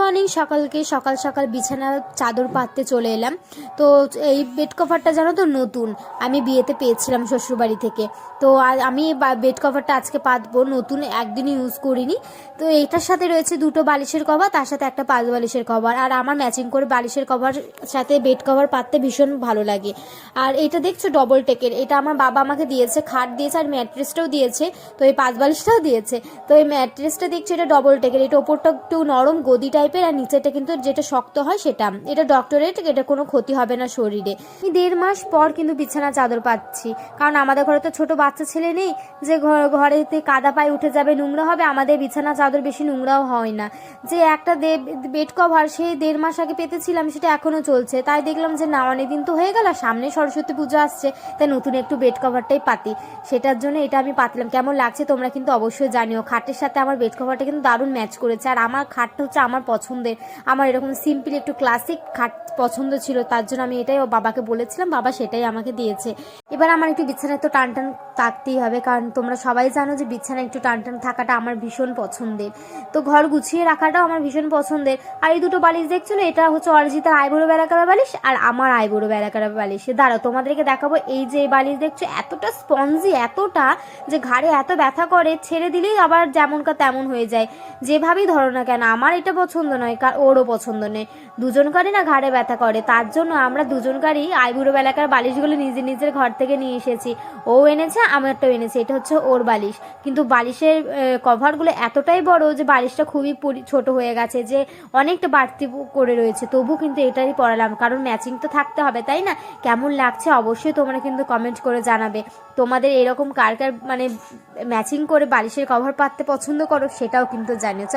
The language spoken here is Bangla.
মর্নিং সকালকে সকাল সকাল বিছানা চাদর পাততে চলে এলাম। তো এই বেড কভারটা জানো তো নতুন। আমি বিয়েতে পেয়েছিলাম শ্বশুরবাড়ি থেকে। তো আমি বেড কভারটা আজকে পাতবো, নতুন একদিন ইউজ করিনি। তো এটার সাথে রয়েছে দুটো বালিশের কভার তার সাথে একটা পাঁচ বালিশের কভার আর আমার ম্যাচিং করে বালিশের কভার সাথে বেড কভার পাততে ভীষণ ভালো লাগে। আর এটা দেখছ ডবল টেকের এটা আমার বাবা আমাকে দিয়েছে, খাট দিয়েছে আর ম্যাট্রেসটাও দিয়েছে। তো এই পাঁচ বালিশটাও দিয়েছে। তো এই ম্যাট্রেসটা দেখছ এটা ডবল টেকের এটা ওপরটা একটু নরম গদি টাইপের আর নিচেটা কিন্তু যেটা শক্ত হয় সেটা। এটা ডক্টরেট এটা কোনো ক্ষতি হবে না শরীরে। আমি দেড় মাস পর কিন্তু বিছানা চাদর পাচ্ছি। কারণ আমাদের ঘরে তো ছোট বাচ্চা ছেলে নেই, যে ঘর ঘরেতে কাদা পায়ে উঠে যাবে, নোংরা হবে, আমাদের বিছানা চাদর বেশি নোংরাও হয় না। যে একটা বেড কভার সেই দেড় মাস আগে পেতেছিলাম, সেটা এখনও চলছে। তাই দেখলাম যে না অনেকদিন তো হয়ে গেল সামনে সরস্বতী পুজো আসছে, তাই নতুন একটু বেড কভারটাই পাতি। সেটার জন্য এটা আমি পাতলাম। কেমন লাগছে তোমরা কিন্তু অবশ্যই জানিও। খাটের সাথে আমার বেড কভারটা কিন্তু দারুণ ম্যাচ করেছে। আর আমার খাটটা হচ্ছে আমার পছন্দের। আমার এরকম সিম্পল একটু ক্লাসিক খাট পছন্দ ছিল, তার জন্য আমি এটাই ও বাবাকে বলেছিলাম, বাবা সেটাই আমাকে দিয়েছে। এবার আমার একটু বিছানায় তো টান টান থাকতেই হবে কারণ তোমরা সবাই জানো যে বিছানায় একটু টান টান থাকাটা আমার ভীষণ পছন্দের। তো ঘর গুছিয়ে রাখাটাও আমার ভীষণ পছন্দের। আর এই দুটো বালিশ দেখছ না, এটা হচ্ছে অরিজিতার আইবুড়ো বেড়াকারা বালিশ আর আমার আইবুড়ো বেড়াকারা বালিশ। দাঁড়াও তোমাদেরকে দেখাবো এই যে বালিশ দেখছ এতটা স্পঞ্জি এতটা যে ঘাড়ে এত ব্যথা করে ছেড়ে দিলেই আবার যেমনকার তেমন হয়ে যায়। যেভাবেই ধরো না কেন আমার এটা পছন্দ নয় কার ওরও পছন্দ নেই দুজনকারই না ঘাড়ে ব্যথা করে তার জন্য আমরা দুজনকারই আইবুড়ো বেলাকার বালিশগুলো নিজের নিজের ঘর থেকে নিয়ে এসেছি। ও এনেছে, আমারটাও এনেছে, এটা হচ্ছে ওর বালিশ। কিন্তু বালিশের কভারগুলো এতটাই বড় যে বালিশটা খুবই ছোট হয়ে গেছে যে অনেকটা বাড়তি করে রয়েছে। তবু কিন্তু এটাই পরালাম কারণ ম্যাচিং তো থাকতে হবে, তাই না? কেমন লাগছে অবশ্যই তোমরা কিন্তু কমেন্ট করে জানাবে। তোমাদের এরকম কার কার মানে ম্যাচিং করে বালিশের কভার পাততে পছন্দ করো সেটাও কিন্তু জানিও।